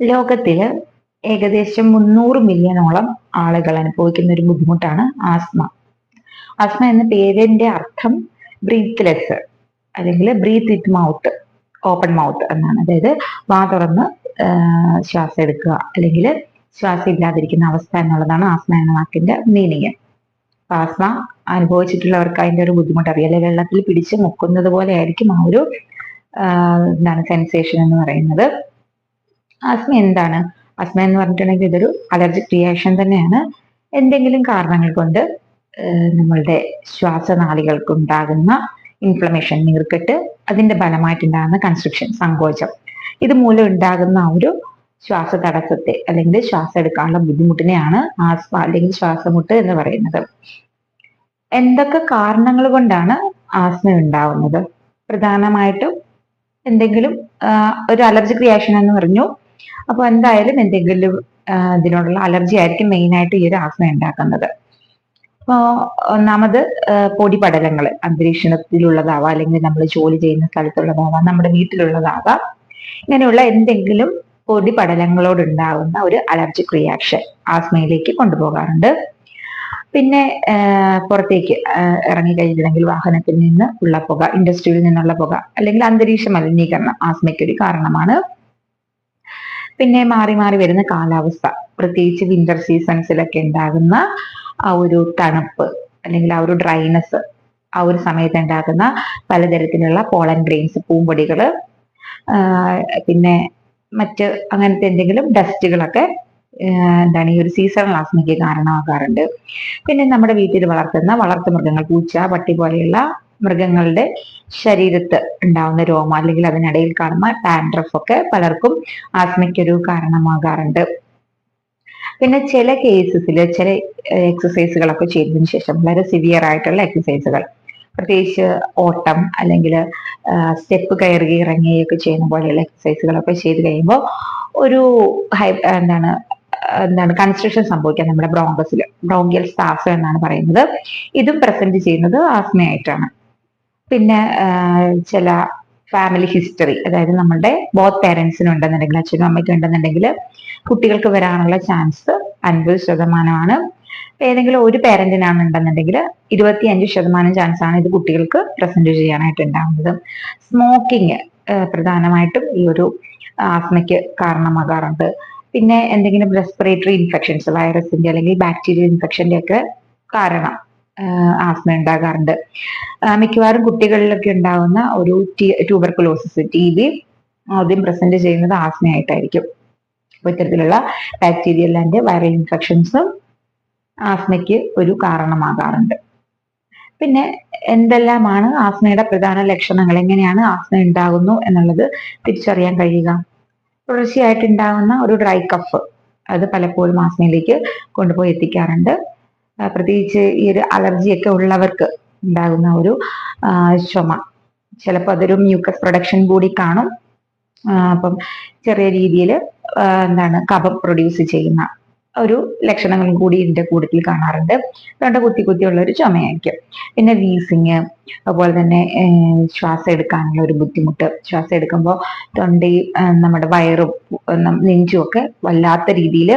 ലോകത്തിൽ ഏകദേശം മുന്നൂറ് മില്യണോളം ആളുകൾ അനുഭവിക്കുന്ന ഒരു ബുദ്ധിമുട്ടാണ് ആസ്മ. ആസ്മ എന്ന പേരിന്റെ അർത്ഥം ബ്രീത്ത്ലെസ് അല്ലെങ്കിൽ breath with mouth open mouth എന്നാണ്. അതായത് വാ തുറന്ന് ശ്വാസം എടുക്കുക അല്ലെങ്കിൽ ശ്വാസം ഇല്ലാതിരിക്കുന്ന അവസ്ഥ എന്നുള്ളതാണ് ആസ്മ എന്ന വാക്കിന്റെ മീനിങ് ആസ്മ അനുഭവിച്ചിട്ടുള്ളവർക്ക് അതിന്റെ ഒരു ബുദ്ധിമുട്ട് അറിയാം. അല്ലെങ്കിൽ വെള്ളത്തിൽ പിടിച്ച് മുക്കുന്നത് പോലെ ആയിരിക്കും ആ ഒരു എന്താണ് സെൻസേഷൻ എന്ന് പറയുന്നത്. ആസ്മ എന്താണ്? ആസ്മ എന്ന് പറഞ്ഞിട്ടുണ്ടെങ്കിൽ ഇതൊരു അലർജിക് റിയാക്ഷൻ തന്നെയാണ്. എന്തെങ്കിലും കാരണങ്ങൾ കൊണ്ട് നമ്മളുടെ ശ്വാസനാളികൾക്ക് ഉണ്ടാകുന്ന ഇൻഫ്ലമേഷൻ നീർക്കെട്ട് അതിന്റെ ഫലമായിട്ടുണ്ടാകുന്ന കൺസ്ട്രക്ഷൻ സങ്കോചം. ഇത് മൂലം ഉണ്ടാകുന്ന ഒരു ശ്വാസ തടസ്സത്തെ അല്ലെങ്കിൽ ശ്വാസം എടുക്കാനുള്ള ബുദ്ധിമുട്ടിനെയാണ് ആസ്മ അല്ലെങ്കിൽ ശ്വാസമുട്ട് എന്ന് പറയുന്നത്. എന്തൊക്കെ കാരണങ്ങൾ കൊണ്ടാണ് ആസ്മ ഉണ്ടാവുന്നത്? പ്രധാനമായിട്ടും എന്തെങ്കിലും ഒരു അലർജിക് റിയാക്ഷൻ എന്ന് പറഞ്ഞു അപ്പൊ എന്തായാലും എന്തെങ്കിലും ഇതിനോടുള്ള അലർജി ആയിരിക്കും മെയിൻ ആയിട്ട് ഈ ഒരു ആസ്മ ഉണ്ടാക്കുന്നത്. അപ്പോ ഒന്നാമത് പൊടി പൊടിപടലങ്ങൾ അന്തരീക്ഷണത്തിലുള്ളതാവാം അല്ലെങ്കിൽ നമ്മൾ ജോലി ചെയ്യുന്ന സ്ഥലത്തുള്ളതാവാം നമ്മുടെ വീട്ടിലുള്ളതാവാം. ഇങ്ങനെയുള്ള എന്തെങ്കിലും പൊടിപടലങ്ങളോട് ഉണ്ടാകുന്ന ഒരു അലർജിക് റിയാക്ഷൻ ആസ്മയിലേക്ക് കൊണ്ടുപോകാറുണ്ട്. പിന്നെ പുറത്തേക്ക് ഇറങ്ങി കഴിഞ്ഞിട്ടുണ്ടെങ്കിൽ വാഹനത്തിൽ നിന്ന് ഉള്ള പുക ഇൻഡസ്ട്രിയിൽ നിന്നുള്ള പുക അല്ലെങ്കിൽ അന്തരീക്ഷ മലിനീകരണം ആസ്മയ്ക്ക് ഒരു കാരണമാണ്. പിന്നെ മാറി മാറി വരുന്ന കാലാവസ്ഥ. പ്രത്യേകിച്ച് വിന്റർ സീസൺസിലൊക്കെ ഉണ്ടാകുന്ന ആ ഒരു തണുപ്പ് അല്ലെങ്കിൽ ആ ഒരു ഡ്രൈനസ് ആ ഒരു സമയത്ത് ഉണ്ടാകുന്ന പലതരത്തിലുള്ള പോളൻ ഗ്രെയിൻസ് പൂമ്പൊടികൾ പിന്നെ മറ്റ് അങ്ങനത്തെ എന്തെങ്കിലും ഡസ്റ്റുകളൊക്കെ എന്താണ് ഈ ഒരു സീസണൽ ആസ്മയ്ക്ക് കാരണമാകാറുണ്ട്. പിന്നെ നമ്മുടെ വീട്ടിൽ വളർത്തുന്ന വളർത്തു മൃഗങ്ങൾ പൂച്ച പട്ടി പോലെയുള്ള മൃഗങ്ങളുടെ ശരീരത്ത് ഉണ്ടാവുന്ന രോമം അല്ലെങ്കിൽ അതിനിടയിൽ കാണുന്ന ഡാൻഡ്രഫ് ഒക്കെ പലർക്കും ആസ്മയ്ക്കൊരു കാരണമാകാറുണ്ട്. പിന്നെ ചില കേസസിൽ ചില എക്സസൈസുകളൊക്കെ ചെയ്തതിനു ശേഷം വളരെ സിവിയർ ആയിട്ടുള്ള എക്സസൈസുകൾ പ്രത്യേകിച്ച് ഓട്ടം അല്ലെങ്കിൽ സ്റ്റെപ്പ് കയറി ഇറങ്ങുകയൊക്കെ ചെയ്യുന്ന പോലെയുള്ള എക്സസൈസുകളൊക്കെ ചെയ്ത് കഴിയുമ്പോൾ ഒരു ഹൈ എന്താണ് എന്താണ് കൺസ്ട്രക്ഷൻ സംഭവിക്കുക നമ്മുടെ ബ്രോങ്കസിൽ ബ്രോങ്കിയൽ സ്റ്റാഫ് എന്നാണ് പറയുന്നത്. ഇതും പ്രസന്റ് ചെയ്യുന്നത് ആസ്മയായിട്ടാണ്. പിന്നെ ചില ഫാമിലി ഹിസ്റ്ററി അതായത് നമ്മുടെ ബോത്ത് പേരൻസിന് ഉണ്ടെന്നുണ്ടെങ്കിൽ അച്ഛനും അമ്മയ്ക്കും ഉണ്ടെന്നുണ്ടെങ്കിൽ കുട്ടികൾക്ക് വരാനുള്ള ചാൻസ് അൻപത് ശതമാനമാണ്. ഏതെങ്കിലും ഒരു പേരന്റിനാണ് ഉണ്ടെന്നുണ്ടെങ്കിൽ ഇരുപത്തിയഞ്ച് ശതമാനം ചാൻസ് ആണ് ഇത് കുട്ടികൾക്ക് പ്രസന്റ് ചെയ്യാനായിട്ട് ഉണ്ടാകുന്നത് സ്മോക്കിംഗ് പ്രധാനമായിട്ടും ഈ ഒരു ആസ്മയ്ക്ക് കാരണമാകാറുണ്ട്. പിന്നെ എന്തെങ്കിലും റെസ്പിറേറ്ററി ഇൻഫെക്ഷൻസ് വൈറസിന്റെ അല്ലെങ്കിൽ ബാക്ടീരിയൽ ഇൻഫെക്ഷന്റെ ഒക്കെ കാരണം ആസ്മ ഉണ്ടാകാറുണ്ട്. മിക്കവാറും കുട്ടികളിലൊക്കെ ഉണ്ടാകുന്ന ഒരു ട്യൂബർക്കുലോസിസ് ടി ബി ആദ്യം പ്രസന്റ് ചെയ്യുന്നത് ആസ്മയായിട്ടായിരിക്കും. അപ്പൊ ഇത്തരത്തിലുള്ള ബാക്ടീരിയൽ ആൻഡ് വൈറൽ ഇൻഫെക്ഷൻസും ആസ്മയ്ക്ക് ഒരു കാരണമാകാറുണ്ട്. പിന്നെ എന്തെല്ലാമാണ് ആസ്മയുടെ പ്രധാന ലക്ഷണങ്ങൾ? എങ്ങനെയാണ് ആസ്മ ഉണ്ടാകുന്നു എന്നുള്ളത് തിരിച്ചറിയാൻ കഴിയുക? തുടർച്ചയായിട്ട് ഉണ്ടാകുന്ന ഒരു ഡ്രൈ കഫ് അത് പലപ്പോഴും ആസ്മയിലേക്ക് കൊണ്ടുപോയി എത്തിക്കാറുണ്ട്. പ്രത്യേകിച്ച് ഈ ഒരു അലർജിയൊക്കെ ഉള്ളവർക്ക് ഉണ്ടാകുന്ന ഒരു ചുമ. ചിലപ്പോൾ അതൊരു മ്യൂക്കസ് പ്രൊഡക്ഷൻ കൂടി കാണും. അപ്പം ചെറിയ രീതിയിൽ എന്താണ് കഫം പ്രൊഡ്യൂസ് ചെയ്യുന്ന ഒരു ലക്ഷണങ്ങളും കൂടി ഇതിന്റെ കൂട്ടത്തിൽ കാണാറുണ്ട്. തൊണ്ട കുത്തി കുത്തിയുള്ള ഒരു ചുമയായിരിക്കും. പിന്നെ വീസിങ് അതുപോലെ തന്നെ ശ്വാസം എടുക്കാനുള്ള ഒരു ബുദ്ധിമുട്ട്. ശ്വാസം എടുക്കുമ്പോൾ തൊണ്ടയും നമ്മുടെ വയറും നെഞ്ചും ഒക്കെ വല്ലാത്ത രീതിയിൽ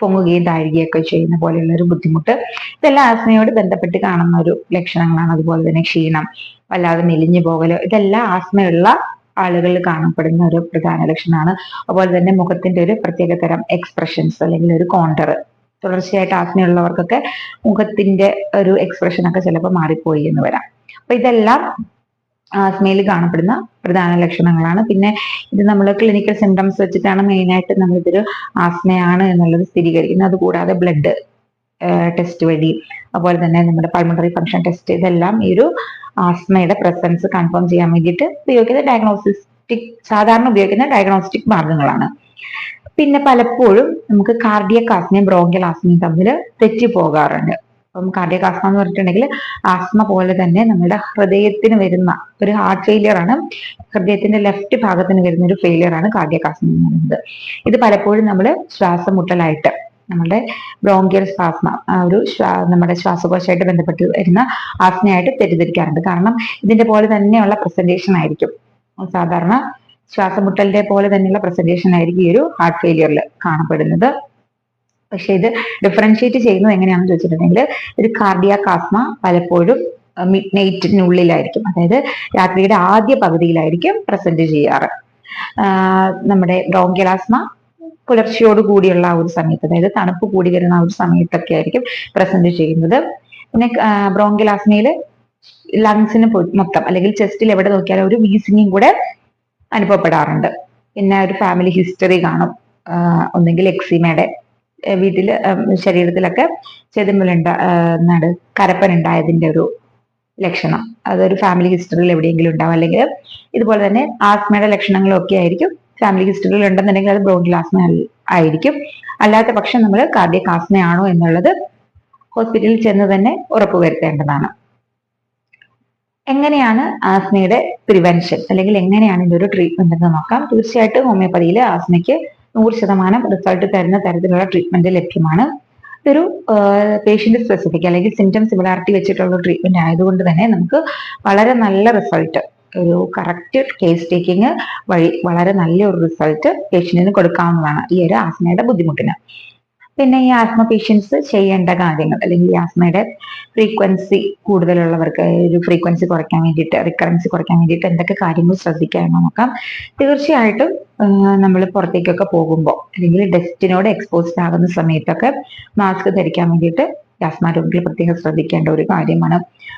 പൊങ്ങുകയും താഴുകയൊക്കെ ചെയ്യുന്ന പോലെയുള്ള ഒരു ബുദ്ധിമുട്ട്. ഇതെല്ലാം ആസ്മയോട് ബന്ധപ്പെട്ട് കാണുന്ന ഒരു ലക്ഷണങ്ങളാണ്. അതുപോലെ തന്നെ ക്ഷീണം വല്ലാതെ മെലിഞ്ഞു പോകൽ ഇതെല്ലാം ആസ്മയുള്ള ആളുകളിൽ കാണപ്പെടുന്ന ഒരു പ്രധാന ലക്ഷണമാണ്. അതുപോലെ തന്നെ മുഖത്തിന്റെ ഒരു പ്രത്യേക തരം എക്സ്പ്രഷൻസ് അല്ലെങ്കിൽ ഒരു കോണ്ടർ തുടർച്ചയായിട്ട് ആസ്മയുള്ളവർക്കൊക്കെ മുഖത്തിന്റെ ഒരു എക്സ്പ്രഷൻ ഒക്കെ ചിലപ്പോൾ മാറിപ്പോയി എന്ന് വരാം. അപ്പൊ ഇതെല്ലാം ആസ്മയിൽ കാണപ്പെടുന്ന പ്രധാന ലക്ഷണങ്ങളാണ്. പിന്നെ ഇത് നമ്മൾ ക്ലിനിക്കൽ സിംറ്റംസ് വെച്ചിട്ടാണ് മെയിൻ ആയിട്ട് നമ്മൾ ഇതൊരു ആസ്മയാണ് എന്നുള്ളത് സ്ഥിരീകരിക്കുന്നത്. അതുകൂടാതെ ബ്ലഡ് ടെസ്റ്റ് വഴി. അതുപോലെ തന്നെ നമ്മുടെ പൾമണറി ഫംഗ്ഷൻ ടെസ്റ്റ് ഇതെല്ലാം ഈ ഒരു ആസ്മയുടെ പ്രസൻസ് കൺഫേം ചെയ്യാൻ വേണ്ടിയിട്ട് ഉപയോഗിക്കുന്ന ഡയഗ്നോസ്റ്റിക് സാധാരണ ഉപയോഗിക്കുന്ന ഡയഗ്നോസ്റ്റിക് മാർഗങ്ങളാണ്. പിന്നെ പലപ്പോഴും നമുക്ക് കാർഡിയക് ആസ്മയും ബ്രോങ്കിയൽ ആസ്മയും തമ്മിൽ തെറ്റിപ്പോകാറുണ്ട്. അപ്പം കാർഡിയക് ആസ്മ എന്ന് പറഞ്ഞിട്ടുണ്ടെങ്കിൽ ആസ്മ പോലെ തന്നെ നമ്മുടെ ഹൃദയത്തിന് വരുന്ന ഒരു ഹാർട്ട് ഫെയിലിയർ ആണ്. ഹൃദയത്തിന്റെ ലെഫ്റ്റ് ഭാഗത്തിന് വരുന്ന ഒരു ഫെയിലിയർ ആണ് കാർഡിയക് ആസ്മ എന്ന് പറയുന്നത്. ഇത് പലപ്പോഴും നമ്മൾ ശ്വാസം മുട്ടലായിട്ട് നമ്മുടെ ബ്രോങ്കിയൽ ആ ഒരു നമ്മുടെ ശ്വാസകോശമായിട്ട് ബന്ധപ്പെട്ട് വരുന്ന ആസ്മയായിട്ട് തെറ്റിദ്ധരിക്കാറുണ്ട്. കാരണം ഇതിന്റെ പോലെ തന്നെയുള്ള പ്രസന്റേഷൻ ആയിരിക്കും. സാധാരണ ശ്വാസമുട്ടലിന്റെ പോലെ തന്നെയുള്ള പ്രസന്റേഷൻ ആയിരിക്കും ഈ ഒരു ഹാർട്ട് ഫെയിലിയറിൽ കാണപ്പെടുന്നത്. പക്ഷെ ഇത് ഡിഫറൻഷിയേറ്റ് ചെയ്യുന്നത് എങ്ങനെയാണെന്ന് ചോദിച്ചിട്ടുണ്ടെങ്കിൽ ഒരു കാർഡിയാക് ആസ്മ പലപ്പോഴും മിഡ് നൈറ്റിനുള്ളിലായിരിക്കും അതായത് രാത്രിയുടെ ആദ്യ പകുതിയിലായിരിക്കും പ്രസന്റ് ചെയ്യാറ്. നമ്മുടെ ബ്രോങ്കിയൽ ആസ്മ പുലർച്ചയോട് കൂടിയുള്ള ആ ഒരു സമയത്ത് അതായത് തണുപ്പ് കൂടി വരുന്ന ആ ഒരു സമയത്തൊക്കെ ആയിരിക്കും പ്രസന്റ് ചെയ്യുന്നത്. പിന്നെ ബ്രോങ്കിയൽ ആസ്മയിൽ ലങ്സിന് മൊത്തം അല്ലെങ്കിൽ ചെസ്റ്റിൽ എവിടെ നോക്കിയാലും ഒരു വീസിങ്ങും കൂടെ അനുഭവപ്പെടാറുണ്ട്. പിന്നെ ഒരു ഫാമിലി ഹിസ്റ്ററി കാണും. ഒന്നെങ്കിൽ എക്സിമയുടെ വീട്ടിൽ ശരീരത്തിലൊക്കെ ചെതുമ്പലുണ്ടാ എന്നാണ് കരപ്പൻ ഉണ്ടായതിന്റെ ഒരു ലക്ഷണം. അതൊരു ഫാമിലി ഹിസ്റ്ററിയിൽ എവിടെയെങ്കിലും ഉണ്ടാവും. അല്ലെങ്കിൽ ഇതുപോലെ തന്നെ ആസ്മയുടെ ലക്ഷണങ്ങളൊക്കെ ആയിരിക്കും. ഫാമിലി ഹിസ്റ്ററിയിൽ ഉണ്ടെന്നുണ്ടെങ്കിൽ അത് ബ്രോഡിൽ ആസ്മ ആയിരിക്കും. അല്ലാത്ത പക്ഷം നമ്മൾ കാർഡിയക് ആസ്മയാണോ എന്നുള്ളത് ഹോസ്പിറ്റലിൽ ചെന്ന് തന്നെ ഉറപ്പുവരുത്തേണ്ടതാണ് എങ്ങനെയാണ് ആസ്മയുടെ പ്രിവെൻഷൻ അല്ലെങ്കിൽ എങ്ങനെയാണ് ഇതിന്റെ ഒരു ട്രീറ്റ്മെന്റ് എന്ന് നോക്കാം. തീർച്ചയായിട്ടും ഹോമിയോപ്പതിയിൽ ആസ്മയ്ക്ക് നൂറ് ശതമാനം റിസൾട്ട് തരുന്ന തരത്തിലുള്ള ട്രീറ്റ്മെന്റ് ലഭ്യമാണ്. ഇതൊരു പേഷ്യന്റ് സ്പെസിഫിക് അല്ലെങ്കിൽ സിംറ്റം സിമിലാരിറ്റി വെച്ചിട്ടുള്ള ട്രീറ്റ്മെന്റ് ആയതുകൊണ്ട് തന്നെ നമുക്ക് വളരെ നല്ല റിസൾട്ട് ഒരു കറക്റ്റ് കേസ് ടേക്കിംഗ് വഴി വളരെ നല്ലൊരു റിസൾട്ട് പേഷ്യന്റിന് കൊടുക്കാവുന്നതാണ്. ഈ ഒരു ആസ്മയുടെ ബുദ്ധിമുട്ടിന്. പിന്നെ ഈ ആസ്മ പേഷ്യൻസ് ചെയ്യേണ്ട കാര്യങ്ങൾ അല്ലെങ്കിൽ ഈ ആസ്മയുടെ ഫ്രീക്വൻസി കൂടുതലുള്ളവർക്ക് ഒരു ഫ്രീക്വൻസി കുറയ്ക്കാൻ വേണ്ടിയിട്ട് റിക്കറൻസി കുറയ്ക്കാൻ വേണ്ടിയിട്ട് എന്തൊക്കെ കാര്യങ്ങൾ ശ്രദ്ധിക്കാമെന്ന് നോക്കാം. തീർച്ചയായിട്ടും നമ്മൾ പുറത്തേക്കൊക്കെ പോകുമ്പോൾ അല്ലെങ്കിൽ ഡസ്റ്റിനോട് എക്സ്പോസ്ഡ് ആകുന്ന സമയത്തൊക്കെ മാസ്ക് ധരിക്കാൻ വേണ്ടിയിട്ട് ആസ്മ രോഗികൾ പ്രത്യേകം ശ്രദ്ധിക്കേണ്ട ഒരു കാര്യമാണ്.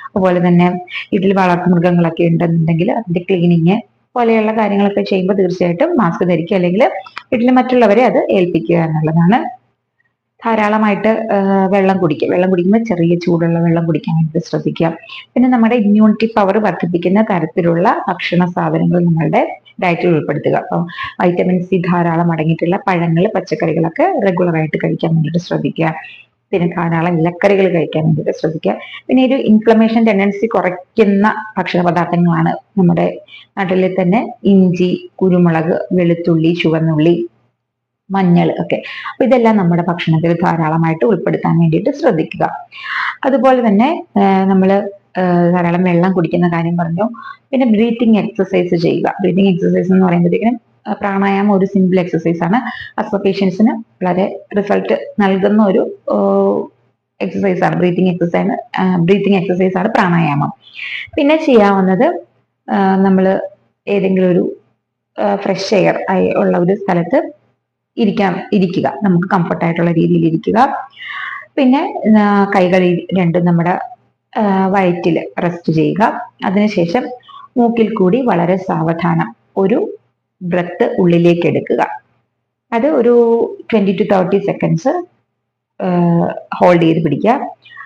അതുപോലെ തന്നെ വീട്ടിൽ വളർത്തു മൃഗങ്ങളൊക്കെ ഉണ്ടെന്നുണ്ടെങ്കിൽ അതിന്റെ ക്ലീനിങ് പോലെയുള്ള കാര്യങ്ങളൊക്കെ ചെയ്യുമ്പോൾ തീർച്ചയായിട്ടും മാസ്ക് ധരിക്കുക അല്ലെങ്കിൽ വീട്ടിൽ മറ്റുള്ളവരെ അത് ഏൽപ്പിക്കുക എന്നുള്ളതാണ് ധാരാളമായിട്ട് വെള്ളം കുടിക്കുക. വെള്ളം കുടിക്കുമ്പോൾ ചെറിയ ചൂടുള്ള വെള്ളം കുടിക്കാനായിട്ട് ശ്രദ്ധിക്കുക. പിന്നെ നമ്മുടെ ഇമ്മ്യൂണിറ്റി പവർ വർദ്ധിപ്പിക്കുന്ന തരത്തിലുള്ള ഭക്ഷണ സാധനങ്ങൾ നമ്മളുടെ ഡയറ്റിൽ ഉൾപ്പെടുത്തുക. അപ്പം വൈറ്റമിൻ സി ധാരാളം അടങ്ങിയിട്ടുള്ള പഴങ്ങൾ പച്ചക്കറികളൊക്കെ റെഗുലറായിട്ട് കഴിക്കാൻ വേണ്ടിയിട്ട് ശ്രദ്ധിക്കുക. പിന്നെ ധാരാളം ഇലക്കറികൾ കഴിക്കാൻ വേണ്ടിയിട്ട് ശ്രദ്ധിക്കുക. പിന്നെ ഒരു ഇൻഫ്ലമേഷൻ ടെൻഡൻസി കുറയ്ക്കുന്ന ഭക്ഷണ പദാർത്ഥങ്ങളാണ് നമ്മുടെ നാട്ടിൽ തന്നെ ഇഞ്ചി കുരുമുളക് വെളുത്തുള്ളി ചുവന്നുള്ളി മഞ്ഞൾ ഒക്കെ അപ്പൊ ഇതെല്ലാം നമ്മുടെ ഭക്ഷണത്തിൽ ധാരാളമായിട്ട് ഉൾപ്പെടുത്താൻ വേണ്ടിയിട്ട് ശ്രദ്ധിക്കുക. അതുപോലെ തന്നെ നമ്മൾ ധാരാളം വെള്ളം കുടിക്കുന്ന കാര്യം പറഞ്ഞു പിന്നെ ബ്രീത്തിങ് എക്സസൈസ് ചെയ്യുക. ബ്രീത്തിങ് എക്സസൈസ് എന്ന് പറയുമ്പോഴത്തേക്കും പ്രാണായാമം ഒരു സിമ്പിൾ എക്സസൈസ് ആണ്. അസ്വ പേഷ്യൻസിന് വളരെ റിസൾട്ട് നൽകുന്ന ഒരു എക്സസൈസ് ആണ്. ബ്രീത്തിങ് എക്സസൈസ് ബ്രീത്തിങ് എക്സസൈസ് ആണ് പ്രാണായാമം. പിന്നെ ചെയ്യാവുന്നത് നമ്മൾ ഏതെങ്കിലും ഒരു ഫ്രഷ് എയർ ഉള്ള ഒരു സ്ഥലത്ത് ഇരിക്കാൻ ഇരിക്കുക. നമുക്ക് കംഫർട്ടായിട്ടുള്ള രീതിയിൽ ഇരിക്കുക. പിന്നെ കൈകൾ രണ്ടും നമ്മുടെ വയറ്റിൽ റെസ്റ്റ് ചെയ്യുക. അതിനുശേഷം മൂക്കിൽ കൂടി വളരെ സാവധാനം ഒരു ബ്രത്ത് ഉള്ളിലേക്ക് എടുക്കുക. അത് ഒരു twenty to thirty seconds hold ചെയ്ത് പിടിക്കുക.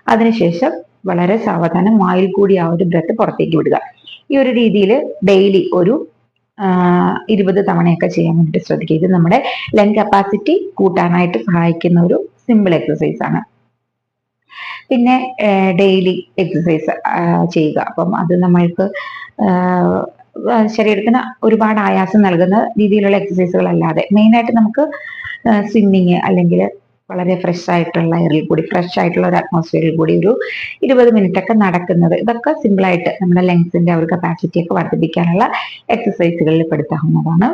അതിനുശേഷം വളരെ സാവധാനം വായിൽ കൂടി ആ ഒരു ബ്രത്ത് പുറത്തേക്ക് വിടുക. ഈ ഒരു രീതിയിൽ ഡെയിലി ഒരു ഇരുപത് തവണയൊക്കെ ചെയ്യാൻ വേണ്ടിയിട്ട് ശ്രദ്ധിക്കുക. ഇത് നമ്മുടെ ലങ് കപ്പാസിറ്റി കൂട്ടാനായിട്ട് സഹായിക്കുന്ന ഒരു സിമ്പിൾ എക്സസൈസ് ആണ്. പിന്നെ ഡെയിലി എക്സസൈസ് ചെയ്യുക. അപ്പം അത് നമ്മൾക്ക് ശരീരത്തിന് ഒരുപാട് ആയാസം നൽകുന്ന രീതിയിലുള്ള എക്സസൈസുകൾ അല്ലാതെ മെയിനായിട്ട് നമുക്ക് സ്വിമ്മിങ് അല്ലെങ്കിൽ വളരെ ഫ്രഷ് ആയിട്ടുള്ള എയറിൽ കൂടി ഫ്രഷ് ആയിട്ടുള്ള ഒരു അറ്റ്മോസ്ഫിയറിൽ കൂടി ഒരു ഇരുപത് മിനിറ്റ് ഒക്കെ നടക്കുന്നത്. ഇതൊക്കെ സിമ്പിളായിട്ട് നമ്മുടെ ലങ്സിന്റെ ഒരു കപ്പാസിറ്റി ഒക്കെ വർദ്ധിപ്പിക്കാനുള്ള എക്സസൈസുകളിൽ പെടുത്താവുന്നതാണ്.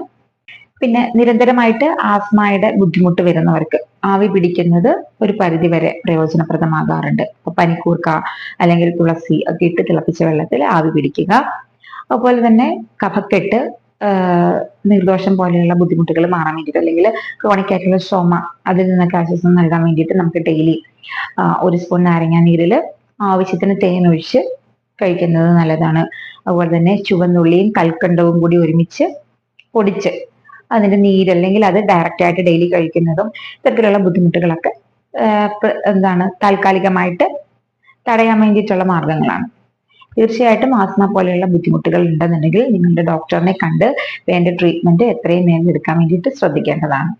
പിന്നെ നിരന്തരമായിട്ട് ആസ്മയുടെ ബുദ്ധിമുട്ട് വരുന്നവർക്ക് ആവി പിടിക്കുന്നത് ഒരു പരിധി വരെ പ്രയോജനപ്രദമാകാറുണ്ട്. അപ്പൊ പനിക്കൂർക്ക അല്ലെങ്കിൽ തുളസി ഒക്കെ ഇട്ട് തിളപ്പിച്ച വെള്ളത്തിൽ ആവി പിടിക്കുക. അതുപോലെ തന്നെ കഫക്കെട്ട് നിർദോഷം പോലെയുള്ള ബുദ്ധിമുട്ടുകൾ മാറാൻ വേണ്ടിയിട്ട് അല്ലെങ്കിൽ ക്രോണിക് ആയിട്ടുള്ള ചുമ അതിൽ നിന്നൊക്കെ ആശ്വാസം നൽകാൻ വേണ്ടിയിട്ട് നമുക്ക് ഡെയിലി ഒരു സ്പൂൺ നാരങ്ങ നീരിൽ ആവശ്യത്തിന് തേൻ ഒഴിച്ച് കഴിക്കുന്നത് നല്ലതാണ്. അതുപോലെ തന്നെ ചുവന്നുള്ളിയും കൽക്കണ്ടവും കൂടി ഒരുമിച്ച് പൊടിച്ച് അതിന്റെ നീര് അല്ലെങ്കിൽ അത് ഡയറക്റ്റ് ആയിട്ട് ഡെയിലി കഴിക്കുന്നതും ഇത്തരത്തിലുള്ള ബുദ്ധിമുട്ടുകളൊക്കെ എന്താണ് താൽക്കാലികമായിട്ട് തടയാൻ വേണ്ടിയിട്ടുള്ള മാർഗങ്ങളാണ്. തീർച്ചയായിട്ടും ആസ്മ പോലെയുള്ള ബുദ്ധിമുട്ടുകൾ ഉണ്ടെന്നുണ്ടെങ്കിൽ നിങ്ങളുടെ ഡോക്ടറിനെ കണ്ട് വേണ്ട ട്രീറ്റ്മെന്റ് എത്രയും വേഗം എടുക്കാൻ വേണ്ടിയിട്ട് ശ്രദ്ധിക്കേണ്ടതാണ്.